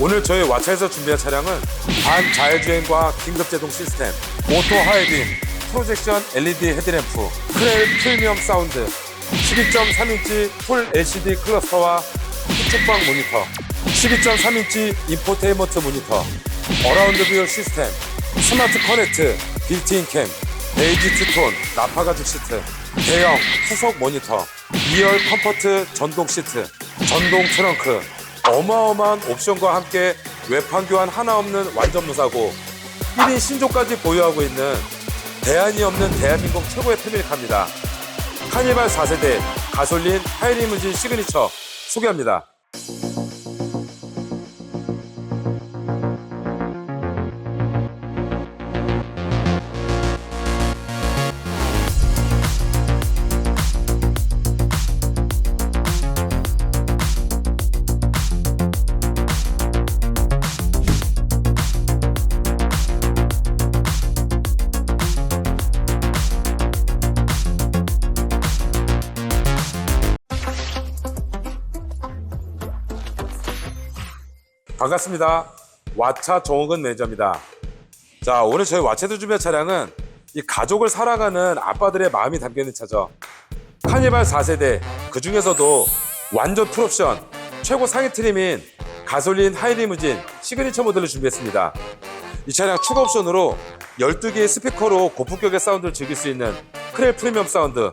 오늘 저희 와차에서 준비한 차량은 반자율주행과 긴급제동 시스템, 오토 하이빔, 프로젝션 LED 헤드램프, 크렐 프리미엄 사운드, 12.3인치 풀 LCD 클러스터와 후측방 모니터, 12.3인치 인포테인먼트 모니터, 어라운드 뷰 시스템, 스마트 커넥트, 빌트인 캠, 베이지 투톤, 나파 가죽 시트, 대형 후속 모니터, 2열 컴포트 전동 시트, 전동 트렁크, 어마어마한 옵션과 함께 외판 교환 하나 없는 완전 무사고 1인 신조까지 보유하고 있는 대안이 없는 대한민국 최고의 패밀리카입니다. 카니발 4세대 가솔린 하이리무진 시그니처 소개합니다. 반갑습니다. 와차 정욱은 매니저입니다. 자, 오늘 저희 와차도 준비한 차량은 이 가족을 사랑하는 아빠들의 마음이 담겨 있는 차죠. 카니발 4세대, 그 중에서도 완전 풀옵션, 최고 상위 트림인 가솔린 하이리무진 시그니처 모델을 준비했습니다. 이 차량 추가 옵션으로 12개의 스피커로 고품격의 사운드를 즐길 수 있는 크렐 프리미엄 사운드,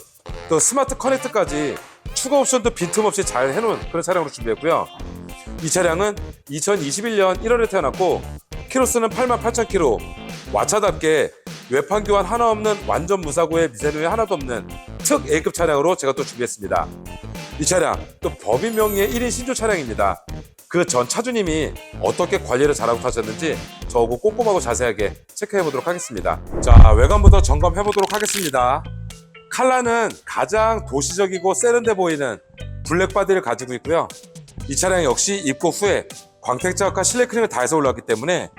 또 스마트 커넥트까지 추가 옵션도 빈틈없이 잘 해놓은 그런 차량으로 준비했고요. 이 차량은 2021년 1월에 태어났고 키로수는 88,000km 와차답게 외판 교환 하나 없는 완전 무사고에 미세누이 하나도 없는 특 A급 차량으로 제가 또 준비했습니다. 이 차량 또 법인 명의의 1인 신조 차량입니다. 그 전 차주님이 어떻게 관리를 잘하고 타셨는지 저하고 꼼꼼하고 자세하게 체크해 보도록 하겠습니다. 자 외관부터 점검해 보도록 하겠습니다. 칼라는 가장 도시적이고 세련돼 보이는 블랙 바디를 가지고 있고요. 이 차량 역시 입고 후에 광택작과 실내 크림을 다 해서 올라왔기 때문에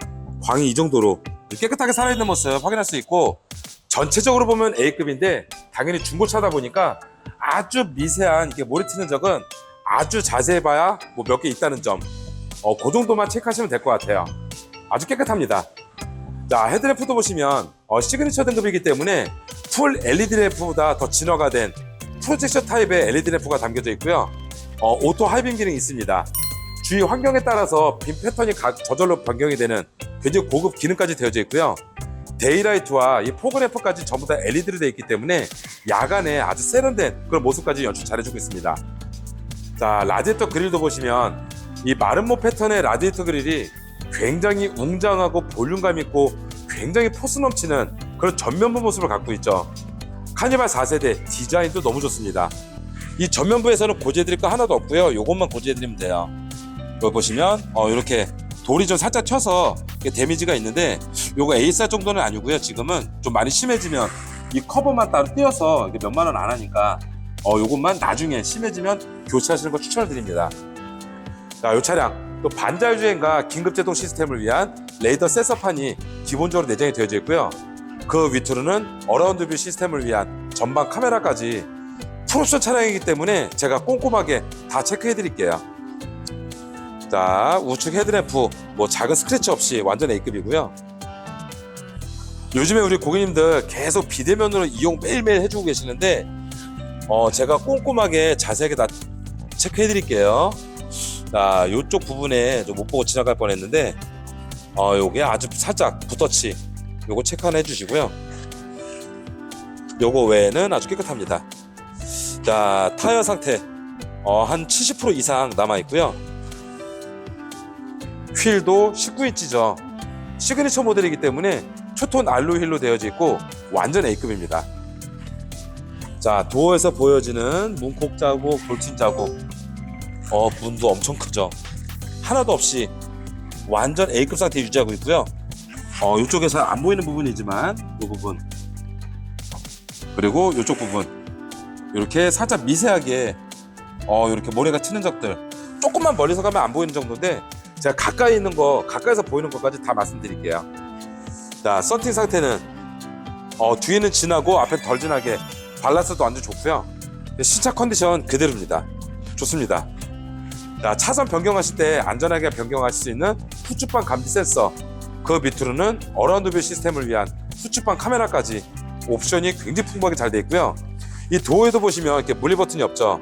광이 이 정도로 깨끗하게 살아있는 모습 확인할 수 있고 전체적으로 보면 A급인데 당연히 중고차다 보니까 아주 미세한 이게 모래 튀는 적은 아주 자세히 봐야 뭐 몇 개 있다는 점. 어, 그 정도만 체크하시면 될 것 같아요. 아주 깨끗합니다. 자, 헤드램프도 보시면 어, 시그니처 등급이기 때문에 풀 LED 램프보다 더 진화가 된 프로젝션 타입의 LED 램프가 담겨져 있고요. 어, 오토 하이빔 기능이 있습니다. 주위 환경에 따라서 빔 패턴이 가- 저절로 변경이 되는 굉장히 고급 기능까지 되어져 있고요. 데이라이트와 이 포그램프까지 전부 다 LED로 되어 있기 때문에 야간에 아주 세련된 그런 모습까지 연출 잘해주고 있습니다. 자, 라디에이터 그릴도 보시면 이 마름모 패턴의 라디에이터 그릴이 굉장히 웅장하고 볼륨감 있고 굉장히 포스 넘치는 그런 전면부 모습을 갖고 있죠. 카니발 4세대 디자인도 너무 좋습니다. 이 전면부에서는 고지해드릴 거 하나도 없고요. 요것만 고지해드리면 돼요. 여기 보시면 어, 이렇게 돌이 좀 살짝 이렇게 데미지가 있는데 요거 A4 정도는 아니고요. 지금은 좀 많이 심해지면 이 커버만 따로 떼어서 몇만 원 안 하니까 어, 요것만 나중에 심해지면 교체하시는 거 추천을 드립니다. 자, 요 차량 또 반자율주행과 긴급제동 시스템을 위한 레이더 센서판이 기본적으로 내장이 되어져 있고요. 그 위투로는 어라운드 뷰 시스템을 위한 전방 카메라까지 풀옵션 차량이기 때문에 제가 꼼꼼하게 다 체크해 드릴게요. 자, 우측 헤드램프 뭐 작은 스크래치 없이 완전 A급이고요. 요즘에 우리 고객님들 계속 비대면으로 이용 매일매일 해주고 계시는데 어, 제가 꼼꼼하게 자세하게 다 체크해 드릴게요. 자, 요쪽 부분에 좀 못 보고 지나갈 뻔했는데 어, 요게 아주 살짝 붓터치 요거 체크 하나 해주시고요. 요거 외에는 아주 깨끗합니다. 자, 타이어 상태 어, 한 70% 이상 남아 있고요. 휠도 19인치죠. 시그니처 모델이기 때문에 투톤 알로이 휠로 되어져 있고 완전 A급입니다. 자, 도어에서 보여지는 문콕 자국, 돌침 자국. 어, 문도 엄청 크죠. 하나도 없이 완전 A급 상태 유지하고 있고요. 어, 이쪽에서 안 보이는 부분이지만 이 부분 그리고 이쪽 부분 이렇게 살짝 미세하게 어, 이렇게 모래가 튀는 적들 조금만 멀리서 가면 안 보이는 정도인데 제가 가까이 있는 거 가까이서 보이는 것까지 다 말씀드릴게요. 자, 썬팅 상태는 어, 뒤에는 진하고 앞에 덜 진하게 밸런스도 완전 좋고요. 시차 컨디션 그대로입니다. 좋습니다. 자, 차선 변경하실 때 안전하게 변경하실 수 있는 후추방 감지 센서 그 밑으로는 어라운드 뷰 시스템을 위한 후추방 카메라까지 옵션이 굉장히 풍부하게 잘 되어 있고요 이 도어에도 보시면 이렇게 물리 버튼이 없죠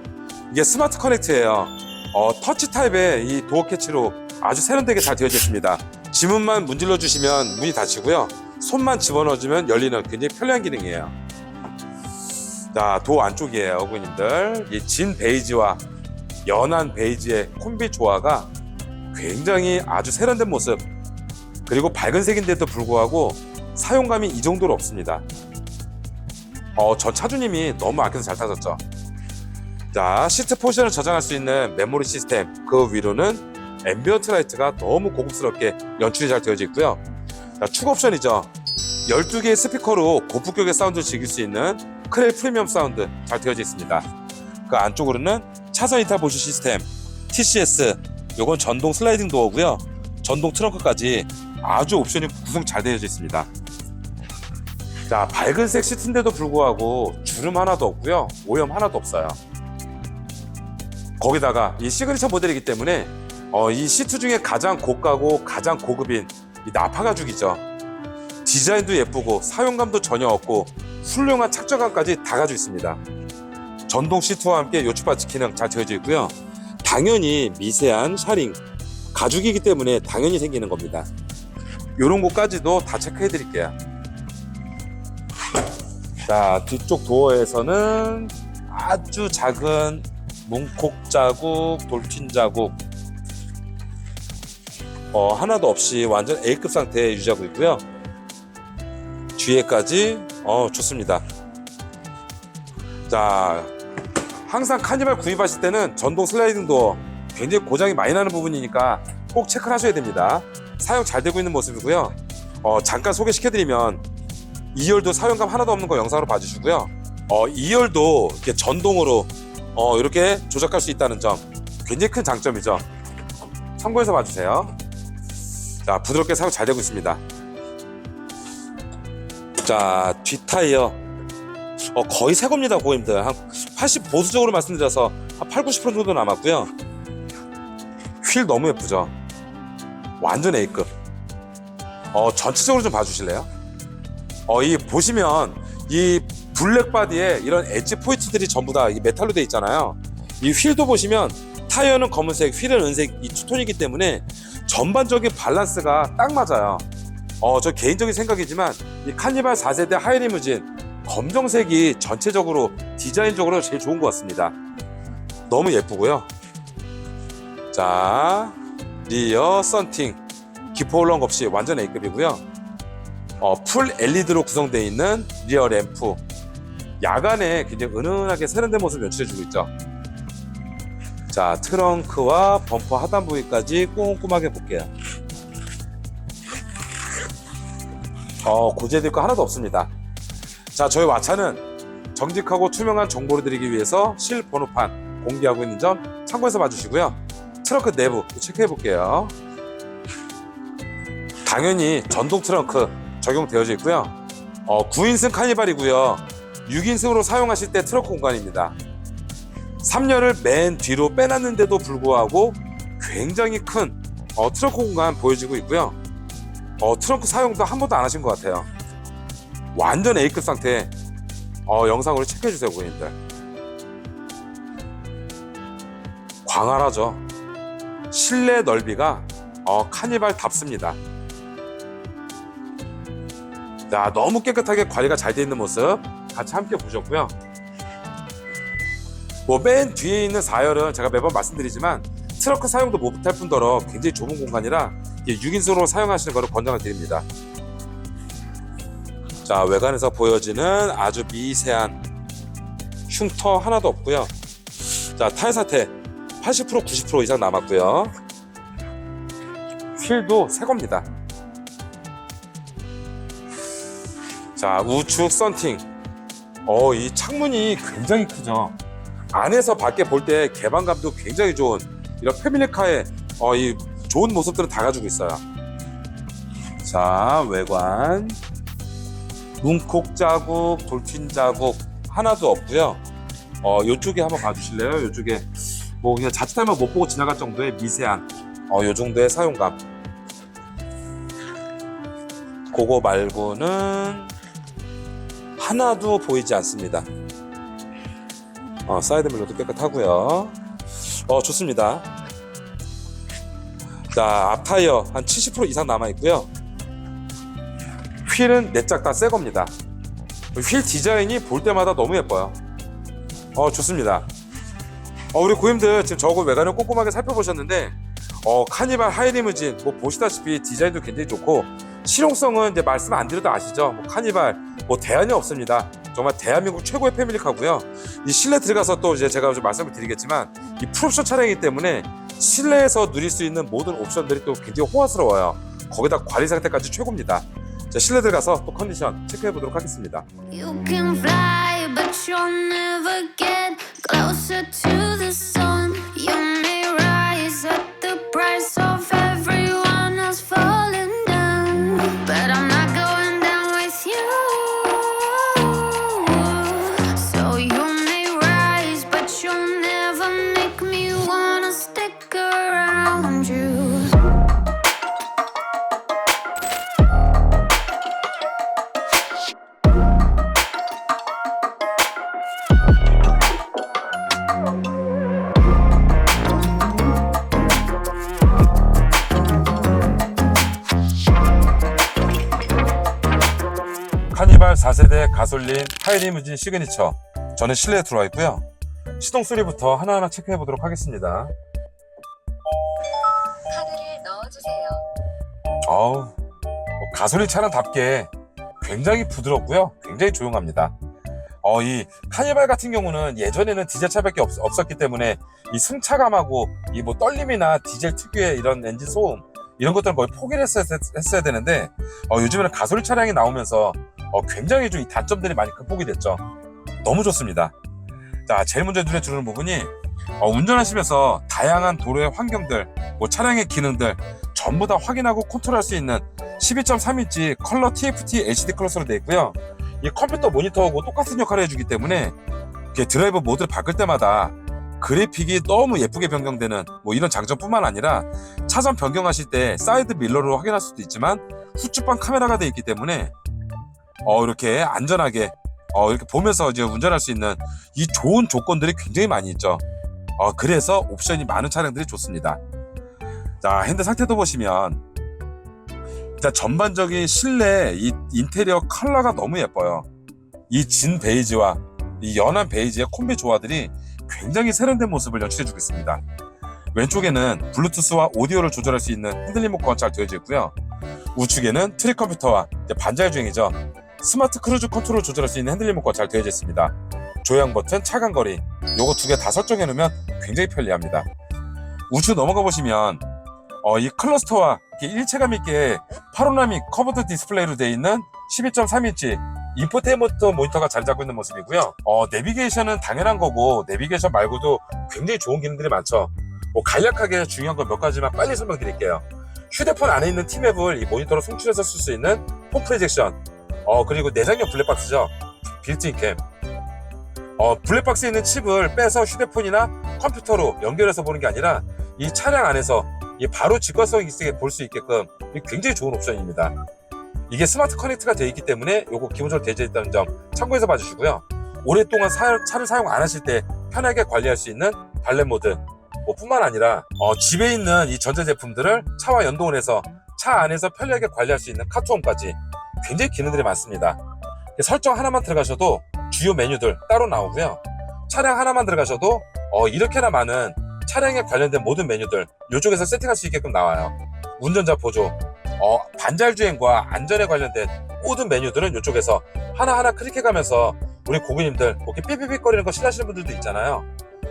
이게 스마트 커넥트예요 어, 터치 타입의 이 도어 캐치로 아주 세련되게 잘 되어져 있습니다 지문만 문질러 주시면 문이 닫히고요 손만 집어넣어 주면 열리는 굉장히 편리한 기능이에요 자, 도어 안쪽이에요, 고객님들. 이 진 베이지와 연한 베이지의 콤비 조화가 굉장히 아주 세련된 모습. 그리고 밝은 색인데도 불구하고 사용감이 이 정도로 없습니다. 어, 저 차주님이 너무 아껴서 잘 타셨죠. 자, 시트 포지션을 저장할 수 있는 메모리 시스템. 그 위로는 앰비언트 라이트가 너무 고급스럽게 연출이 잘 되어져 있고요. 자, 추가 옵션이죠. 12개의 스피커로 고품격의 사운드를 즐길 수 있는 크레 프리미엄 사운드 잘 되어져 있습니다. 그 안쪽으로는 차선 이탈 보조 시스템, TCS, 요건 전동 슬라이딩 도어고요. 전동 트렁크까지 아주 옵션이 구성 잘 되어져 있습니다. 자, 밝은색 시트인데도 불구하고 주름 하나도 없고요. 오염 하나도 없어요. 거기다가 이 시그니처 모델이기 때문에 어, 이 시트 중에 가장 고가고 가장 고급인 이 나파 가죽이죠. 디자인도 예쁘고 사용감도 전혀 없고 훌륭한 착장감까지 다 가지고 있습니다. 전동 시트와 함께 요추 바치 기능 잘 되어져 있고요. 당연히 미세한 샤링 가죽이기 때문에 당연히 생기는 겁니다. 이런 것까지도 다 체크해 드릴게요. 자 뒤쪽 도어에서는 아주 작은 문콕 자국, 돌핀 자국 어, 하나도 없이 완전 A급 상태에 유지하고 있고요. 뒤에까지 어 좋습니다. 자 항상 카니발 구입하실 때는 전동 슬라이딩 도어 굉장히 고장이 많이 나는 부분이니까 꼭 체크를 하셔야 됩니다. 사용 잘 되고 있는 모습이고요. 어, 잠깐 소개시켜드리면 2열도 사용감 하나도 없는 거 영상으로 봐주시고요. 어, 2열도 이렇게 전동으로 어, 이렇게 조작할 수 있다는 점 굉장히 큰 장점이죠. 참고해서 봐주세요. 자 부드럽게 사용 잘 되고 있습니다. 자, 뒷타이어. 어, 거의 새 겁니다, 고객님들. 한 80 보수적으로 말씀드려서 한 8, 90% 정도 남았고요. 휠 너무 예쁘죠? 완전 A급. 어, 전체적으로 좀 봐주실래요? 어, 이 보시면 이 블랙 바디에 이런 엣지 포인트들이 전부 다이 메탈로 돼 있잖아요. 이 휠도 보시면 타이어는 검은색, 휠은 은색 이 투톤이기 때문에 전반적인 밸런스가 딱 맞아요. 어, 저 개인적인 생각이지만 이 카니발 4세대 하이리무진 검정색이 전체적으로 디자인적으로 제일 좋은 것 같습니다. 너무 예쁘고요. 자, 리어 썬팅 기포 거 없이 완전 A급이고요. 어, 풀 LED로 구성되어 있는 리어 램프 야간에 굉장히 은은하게 세련된 모습 을 연출해주고 있죠. 자, 트렁크와 범퍼 하단 부위까지 꼼꼼하게 볼게요. 어, 고제될 거 하나도 없습니다. 자, 저희 와차는 정직하고 투명한 정보를 드리기 위해서 실 번호판 공개하고 있는 점 참고해서 봐주시고요. 트렁크 내부 체크해 볼게요. 당연히 전동 트렁크 적용되어져 있고요. 어, 9인승 카니발이고요. 6인승으로 사용하실 때 트렁크 공간입니다. 3열을 맨 뒤로 빼놨는데도 불구하고 굉장히 큰 어, 트렁크 공간 보여지고 있고요. 어, 트렁크 사용도 한 번도 안 하신 것 같아요. 완전 A급 상태. 어, 영상으로 체크해 주세요, 고객님들. 광활하죠. 실내 넓이가 어, 카니발답습니다. 자, 너무 깨끗하게 관리가 잘 되어 있는 모습 같이 함께 보셨고요. 뭐 맨 뒤에 있는 4열은 제가 매번 말씀드리지만 트렁크 사용도 못할 뿐더러 굉장히 좁은 공간이라 6인승으로 사용하시는 것을 권장을 드립니다. 자 외관에서 보여지는 아주 미세한 흉터 하나도 없고요. 자 타일 사태 80% 90% 이상 남았고요. 휠도 새 겁니다. 자 우측 썬팅. 어 이 창문이 굉장히 크죠. 안에서 밖에 볼 때 개방감도 굉장히 좋은 이런 패밀리카의 어, 이 좋은 모습들은 다 가지고 있어요. 자 외관 문콕 자국, 돌핀 자국 하나도 없고요. 어 이쪽에 한번 봐주실래요? 이쪽에 뭐 그냥 자칫하면 못 보고 지나갈 정도의 미세한 어, 요 정도의 사용감. 그거 말고는 하나도 보이지 않습니다. 어, 사이드 밀러도 깨끗하고요. 어, 좋습니다. 자, 앞 타이어 한 70% 이상 남아 있고요. 휠은 내짝 다 새 겁니다. 휠 디자인이 볼 때마다 너무 예뻐요. 어, 좋습니다. 어, 우리 고객님들 지금 저거 외관을 꼼꼼하게 살펴보셨는데, 어, 카니발 하이리무진, 뭐 보시다시피 디자인도 굉장히 좋고, 실용성은 이제 말씀 안 드려도 아시죠? 뭐 카니발, 뭐 대안이 없습니다. 정말 대한민국 최고의 패밀리카고요. 이 실내 들어가서 또 이제 제가 좀 말씀을 드리겠지만, 이 풀옵션 차량이기 때문에 실내에서 누릴 수 있는 모든 옵션들이 또 굉장히 호화스러워요. 거기다 관리 상태까지 최고입니다. 자, 실내 들어가서 또 컨디션 체크해 보도록 하겠습니다. You can fly, but you'll never get closer to the sun. 하이리무진 시그니처. 저는 실내에 들어와 있고요. 시동 소리부터 하나하나 체크해 보도록 하겠습니다. 카드를 넣어주세요. 어우 뭐 가솔린 차량답게 굉장히 부드럽고요. 굉장히 조용합니다. 어, 이 카니발 같은 경우는 예전에는 디젤 차밖에 없, 없었기 때문에 이 승차감하고 이 뭐 떨림이나 디젤 특유의 이런 엔진 소음 이런 것들은 거의 포기를 했어야, 했어야 되는데 어, 요즘에는 가솔린 차량이 나오면서 어, 굉장히 좀이 단점들이 많이 극복이 됐죠. 너무 좋습니다. 자, 제일 먼저 눈에 들어오는 부분이 어, 운전하시면서 다양한 도로의 환경들, 뭐 차량의 기능들 전부 다 확인하고 컨트롤할 수 있는 12.3인치 컬러 TFT LCD 클러스로 되어 있고요. 이 컴퓨터 모니터하고 똑같은 역할을 해주기 때문에 드라이버 모드를 바꿀 때마다 그래픽이 너무 예쁘게 변경되는 뭐 이런 장점뿐만 아니라 차선 변경하실 때 사이드 밀러로 확인할 수도 있지만 후측방 카메라가 되어 있기 때문에 어, 이렇게 안전하게 어, 이렇게 보면서 이제 운전할 수 있는 이 좋은 조건들이 굉장히 많이 있죠. 어, 그래서 옵션이 많은 차량들이 좋습니다. 자, 핸드 상태도 보시면 일단 전반적인 실내 이 인테리어 컬러가 너무 예뻐요. 이 진 베이지와 이 연한 베이지의 콤비 조화들이 굉장히 세련된 모습을 연출해주고 있습니다. 왼쪽에는 블루투스와 오디오를 조절할 수 있는 핸들링 모드가 잘 되어져 있고요. 우측에는 트릭 컴퓨터와 반자율 주행이죠. 스마트 크루즈 컨트롤 조절할 수 있는 핸들링 모드가 잘 되어져 있습니다. 조향 버튼, 차간 거리 요거 두 개 다 설정해 놓으면 굉장히 편리합니다. 우측 넘어가 보시면 어, 이 클러스터와 일체감 있게 파노라믹 커브드 디스플레이로 되어 있는 12.3인치 인포테인먼트 모니터가 자리 잡고 있는 모습이고요. 어, 내비게이션은 당연한 거고 내비게이션 말고도 굉장히 좋은 기능들이 많죠. 뭐 간략하게 중요한 거 몇 가지만 빨리 설명드릴게요. 휴대폰 안에 있는 티맵을 이 모니터로 송출해서 쓸 수 있는 폼 프로젝션 어 그리고 내장형 블랙박스죠 빌트인 캠 어, 블랙박스에 있는 칩을 빼서 휴대폰이나 컴퓨터로 연결해서 보는 게 아니라 이 차량 안에서 이 바로 직관성 있게 볼 수 있게끔 이 굉장히 좋은 옵션입니다. 이게 스마트 커넥트가 되어 있기 때문에 요거 기본적으로 있다는 점 참고해서 봐주시고요. 오랫동안 사- 차를 사용 안 하실 때 편하게 관리할 수 있는 발렛 모드 뭐 뿐만 아니라 어, 집에 있는 이 전자제품들을 차와 연동을 해서 차 안에서 편리하게 관리할 수 있는 카트홈까지 굉장히 기능들이 많습니다. 설정 하나만 들어가셔도 주요 메뉴들 따로 나오고요. 차량 하나만 들어가셔도 어, 이렇게나 많은 차량에 관련된 모든 메뉴들 이쪽에서 세팅할 수 있게끔 나와요. 운전자 보조, 어, 반잘 주행과 안전에 관련된 모든 메뉴들은 이쪽에서 하나하나 클릭해가면서 우리 고객님들 이렇게 삐삐삐 거리는 거 싫어하시는 분들도 있잖아요.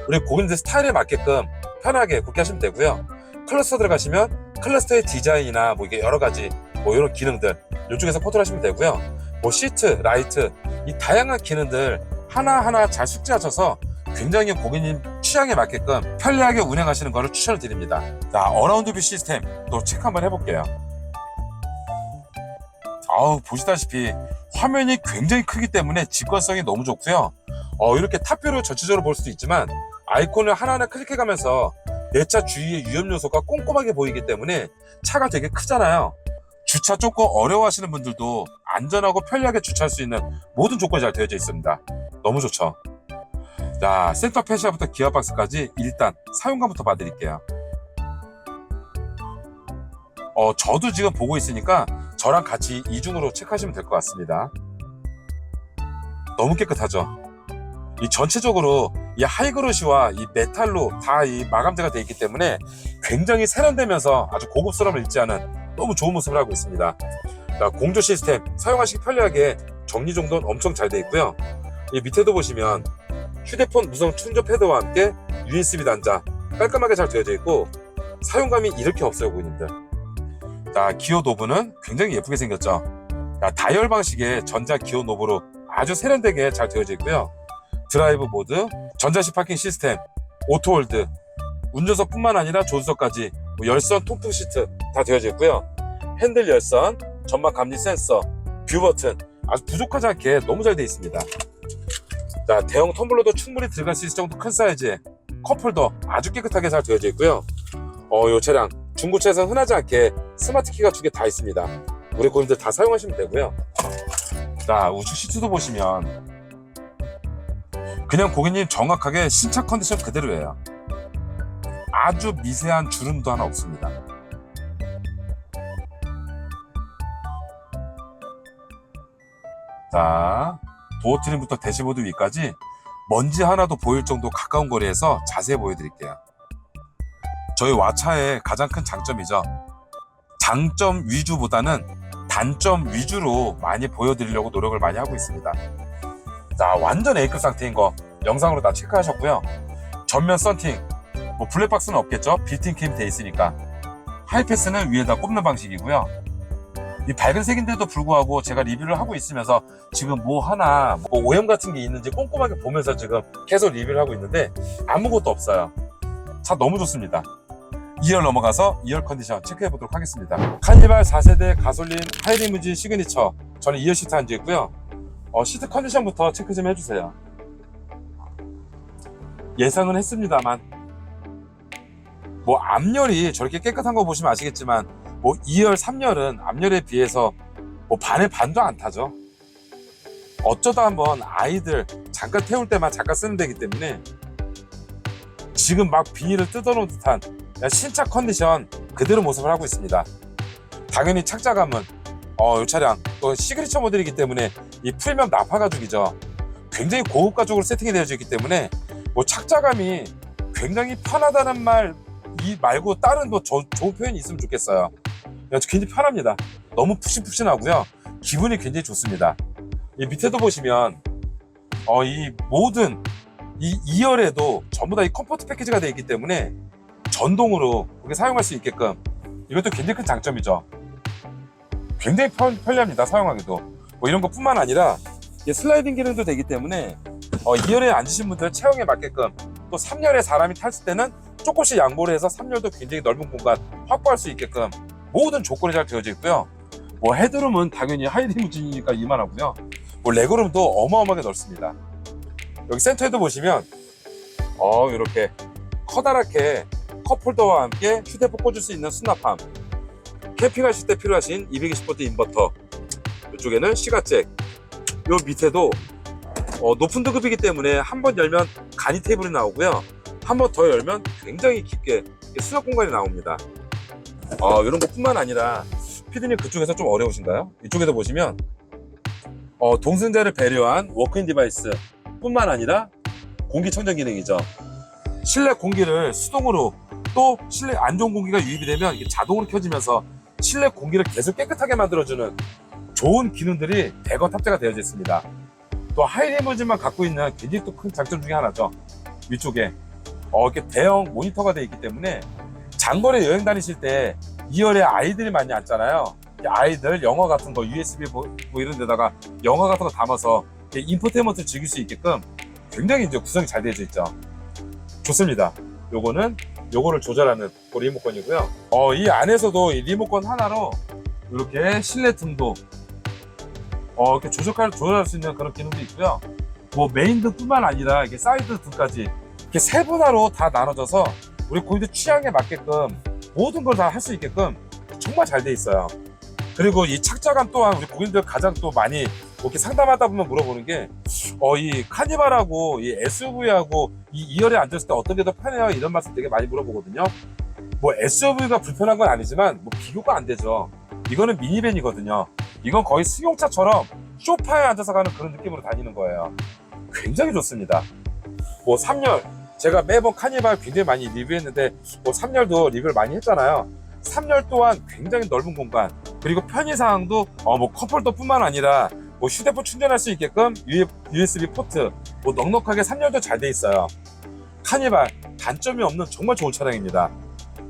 우리 고객님들 스타일에 맞게끔 편하게 그렇게 하시면 되고요. 클러스터 들어가시면 클러스터의 디자인이나 뭐 이게 여러 가지 뭐 이런 기능들 이쪽에서 컨트롤하시면 되고요. 뭐 시트, 라이트 이 다양한 기능들 하나하나 잘 숙지하셔서 굉장히 고객님 취향에 맞게끔 편리하게 운행하시는 것을 추천을 드립니다. 자, 어라운드 뷰 시스템 또 체크 한번 해볼게요. 아우 보시다시피 화면이 굉장히 크기 때문에 직관성이 너무 좋고요. 어, 이렇게 탑뷰로 전체적으로 볼 수도 있지만 아이콘을 하나하나 클릭해가면서 내 차 주위의 위험 요소가 꼼꼼하게 보이기 때문에 차가 되게 크잖아요. 주차 조금 어려워하시는 분들도 안전하고 편리하게 주차할 수 있는 모든 조건이 잘 되어져 있습니다. 너무 좋죠. 자, 센터 페시아부터 기어박스까지 일단 사용감부터 봐드릴게요. 어, 저도 지금 보고 있으니까 저랑 같이 이중으로 체크하시면 될 것 같습니다. 너무 깨끗하죠? 이 전체적으로 이 하이그로시와 이 메탈로 다 이 마감재가 되어 있기 때문에 굉장히 세련되면서 아주 고급스러움을 잃지 않은 너무 좋은 모습을 하고 있습니다. 자, 공조 시스템 사용하시기 편리하게 정리 정돈은 엄청 잘 되어 있고요. 이 밑에도 보시면 휴대폰 무선 충전 패드와 함께 USB 단자 깔끔하게 잘 되어져 있고 사용감이 이렇게 없어요 고객님들 자 기어 노브는 굉장히 예쁘게 생겼죠 자, 다이얼 방식의 전자 기어 노브로 아주 세련되게 잘 되어져 있고요 드라이브 모드 전자식 파킹 시스템 오토홀드 운전석뿐만 아니라 조수석까지 뭐 열선 통풍 시트 다 되어져 있고요 핸들 열선 전막 감지 센서 뷰 버튼 아주 부족하지 않게 너무 잘 되어 있습니다 자, 대형 텀블러도 충분히 들어갈 수 있을 정도 큰 사이즈의 컵홀더 아주 깨끗하게 잘 되어져 있고요. 어, 이 차량 중고차에서 흔하지 않게 스마트 키가 두 개 다 있습니다. 우리 고객님들 다 사용하시면 되고요. 자, 우측 시트도 보시면 그냥 고객님 정확하게 신차 컨디션 그대로예요. 아주 미세한 주름도 하나 없습니다. 자, 도어 트림부터 대시보드 위까지 먼지 하나도 보일 정도 가까운 거리에서 자세히 보여드릴게요. 저희 와차의 가장 큰 장점이죠. 장점 위주보다는 단점 위주로 많이 보여드리려고 노력을 많이 하고 있습니다. 자, 완전 A급 상태인 거 영상으로 다 체크하셨고요. 전면 썬팅, 뭐 블랙박스는 없겠죠? 빌트인 캠돼 있으니까. 하이패스는 위에다 꼽는 방식이고요. 이 밝은 색인데도 불구하고 제가 리뷰를 하고 있으면서 지금 뭐 하나 뭐 오염 같은 게 있는지 꼼꼼하게 보면서 지금 계속 리뷰를 하고 있는데 아무것도 없어요. 차 너무 좋습니다. 2열 넘어가서 2열 컨디션 체크해 보도록 하겠습니다. 카니발 4세대 가솔린 하이리무진 시그니처 저는 2열 시트 앉아 있고요. 어, 시트 컨디션부터 체크 좀 해주세요. 예상은 했습니다만 뭐 앞열이 저렇게 깨끗한 거 보시면 아시겠지만 뭐 2열, 3열은 앞열에 비해서 뭐 반의 반도 안 타죠. 어쩌다 한번 아이들 잠깐 태울 때만 잠깐 쓰는 데기 때문에 지금 막 비닐을 뜯어놓은 듯한 신차 컨디션 그대로 모습을 하고 있습니다. 당연히 착자감은 어, 이 차량 또 시그니처 모델이기 때문에 이 프리미엄 나파 가죽이죠. 굉장히 고급 가죽으로 세팅이 되어져 있기 때문에 뭐 착자감이 굉장히 편하다는 말 이 말고 다른 뭐 저- 좋은 표현이 있으면 좋겠어요. 굉장히 편합니다. 너무 푹신푹신하고요. 기분이 굉장히 좋습니다. 이 밑에도 보시면 어, 이 모든 이 2열에도 전부 다 이 컴포트 패키지가 되어 있기 때문에 전동으로 그렇게 사용할 수 있게끔 이것도 굉장히 큰 장점이죠. 굉장히 편, 편리합니다. 사용하기도. 뭐 이런 것뿐만 아니라 슬라이딩 기능도 되기 때문에 어, 2열에 앉으신 분들 체형에 맞게끔 또 3열에 사람이 탔을 때는 조금씩 양보를 해서 3열도 굉장히 넓은 공간 확보할 수 있게끔 모든 조건이 잘 되어져 있고요. 뭐 헤드룸은 당연히 하이리무진이니까 이만하고요. 뭐 레그룸도 어마어마하게 넓습니다. 여기 센터에도 보시면 어 이렇게 커다랗게 컵홀더와 함께 휴대폰 꽂을 수 있는 수납함 캠핑하실 때 필요하신 220V 인버터 이쪽에는 시가잭 요 밑에도 어, 높은 등급이기 때문에 한 번 열면 간이 테이블이 나오고요 한 번 더 열면 굉장히 깊게 수납 공간이 나옵니다 어, 이런 것뿐만 아니라 피디님 그쪽에서 좀 어려우신가요? 이쪽에도 보시면 어, 동승자를 배려한 워크인 디바이스 뿐만 아니라 공기청정 기능이죠. 실내 공기를 수동으로 또 실내 안 좋은 공기가 유입이 되면 이게 자동으로 켜지면서 실내 공기를 계속 깨끗하게 만들어주는 좋은 기능들이 대거 탑재가 되어져 있습니다. 또 하이리무진만 갖고 있는 굉장히 또 큰 장점 중에 하나죠. 위쪽에 어, 이렇게 대형 모니터가 되어 있기 때문에 장거리 여행 다니실 때 2열에 아이들이 많이 앉잖아요. 이 아이들 영화 같은 거 USB 뭐, 뭐 이런 데다가 영화 같은 거 담아서 인포테인먼트 즐길 수 있게끔 굉장히 이제 구성이 잘 되어져 있죠. 좋습니다. 요거는 요거를 조절하는 그 리모컨이고요. 어, 이 안에서도 이 리모컨 하나로 이렇게 실내 등도 어, 이렇게 조절할, 조절할 수 있는 그런 기능도 있고요. 뭐 메인 등뿐만 아니라 이게 사이드 등까지 이렇게 세 분화로 다 나눠져서 우리 고객들 취향에 맞게끔 모든 걸 다 할 수 있게끔 정말 잘 돼 있어요. 그리고 이 착자감 또한 우리 고객들 가장 또 많이 이렇게 상담하다 보면 물어보는 게, 어, 이 카니발하고 이 SUV하고 이 2열에 앉았을 때 어떤 게 더 편해요? 이런 말씀 되게 많이 물어보거든요. 뭐 SUV가 불편한 건 아니지만 뭐 비교가 안 되죠. 이거는 미니밴이거든요. 이건 거의 승용차처럼 소파에 앉아서 가는 그런 느낌으로 다니는 거예요. 굉장히 좋습니다. 뭐 3열 제가 매번 카니발 굉장히 많이 리뷰했는데 뭐 3열도 리뷰를 많이 했잖아요. 3열 또한 굉장히 넓은 공간 그리고 편의사항도 어 뭐 컵홀더 뿐만 아니라 뭐 휴대폰 충전할 수 있게끔 USB 포트 뭐 넉넉하게 3열도 잘 돼 있어요. 카니발 단점이 없는 정말 좋은 차량입니다.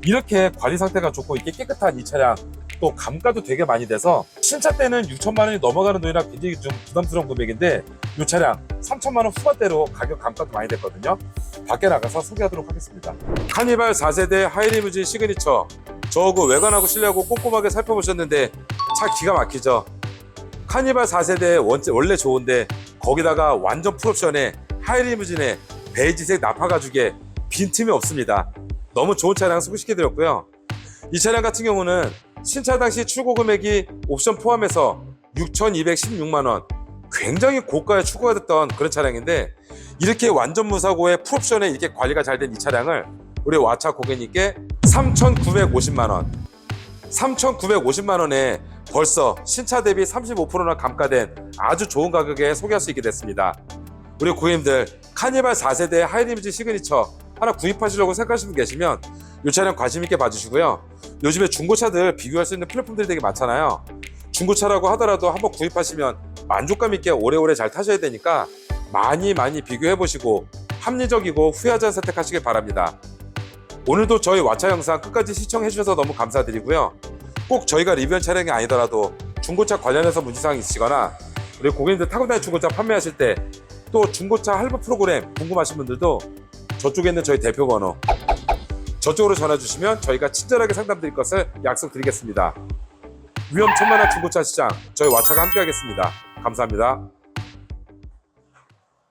이렇게 관리 상태가 좋고 이렇게 깨끗한 이 차량 또 감가도 되게 많이 돼서 신차 때는 6천만 원이 넘어가는 돈이라 굉장히 좀 부담스러운 금액인데 이 차량 3천만 원 후반대로 가격 감가도 많이 됐거든요. 밖에 나가서 소개하도록 하겠습니다. 카니발 4세대 하이리무진 시그니처 저그 외관하고 실내하고 꼼꼼하게 살펴보셨는데 차 기가 막히죠. 카니발 4세대 원체, 원래 좋은데 거기다가 완전 풀옵션에 하이리무진에 베이지색 나파 가죽에 빈틈이 없습니다. 너무 좋은 차량 소개시켜드렸고요. 이 차량 같은 경우는 신차 당시 출고 금액이 옵션 포함해서 6,216만 원. 굉장히 고가에 출고가 됐던 그런 차량인데 이렇게 완전 무사고에 풀옵션에 이렇게 관리가 잘 된 이 차량을 우리 와차 고객님께 3,950만 원. 3,950만 원에 벌써 신차 대비 35%나 감가된 아주 좋은 가격에 소개할 수 있게 됐습니다. 우리 고객님들 카니발 4세대 하이리무진 시그니처 하나 구입하시려고 생각하시는 분 계시면 이 차량 관심 있게 봐주시고요. 요즘에 중고차들 비교할 수 있는 플랫폼들이 되게 많잖아요. 중고차라고 하더라도 한번 구입하시면 만족감 있게 오래오래 잘 타셔야 되니까 많이 많이 비교해 보시고 합리적이고 후회하지 않은 선택하시길 바랍니다. 오늘도 저희 와차 영상 끝까지 시청해 주셔서 너무 감사드리고요. 꼭 저희가 리뷰한 차량이 아니더라도 중고차 관련해서 문제사항 있으시거나 우리 고객님들 타고 다니는 중고차 판매하실 때 또 중고차 할부 프로그램 궁금하신 분들도 저쪽에 있는 저희 대표 번호 저쪽으로 전화 주시면 저희가 친절하게 상담 드릴 것을 약속드리겠습니다. 위험천만한 중고차 시장 저희 와차가 함께하겠습니다. 감사합니다.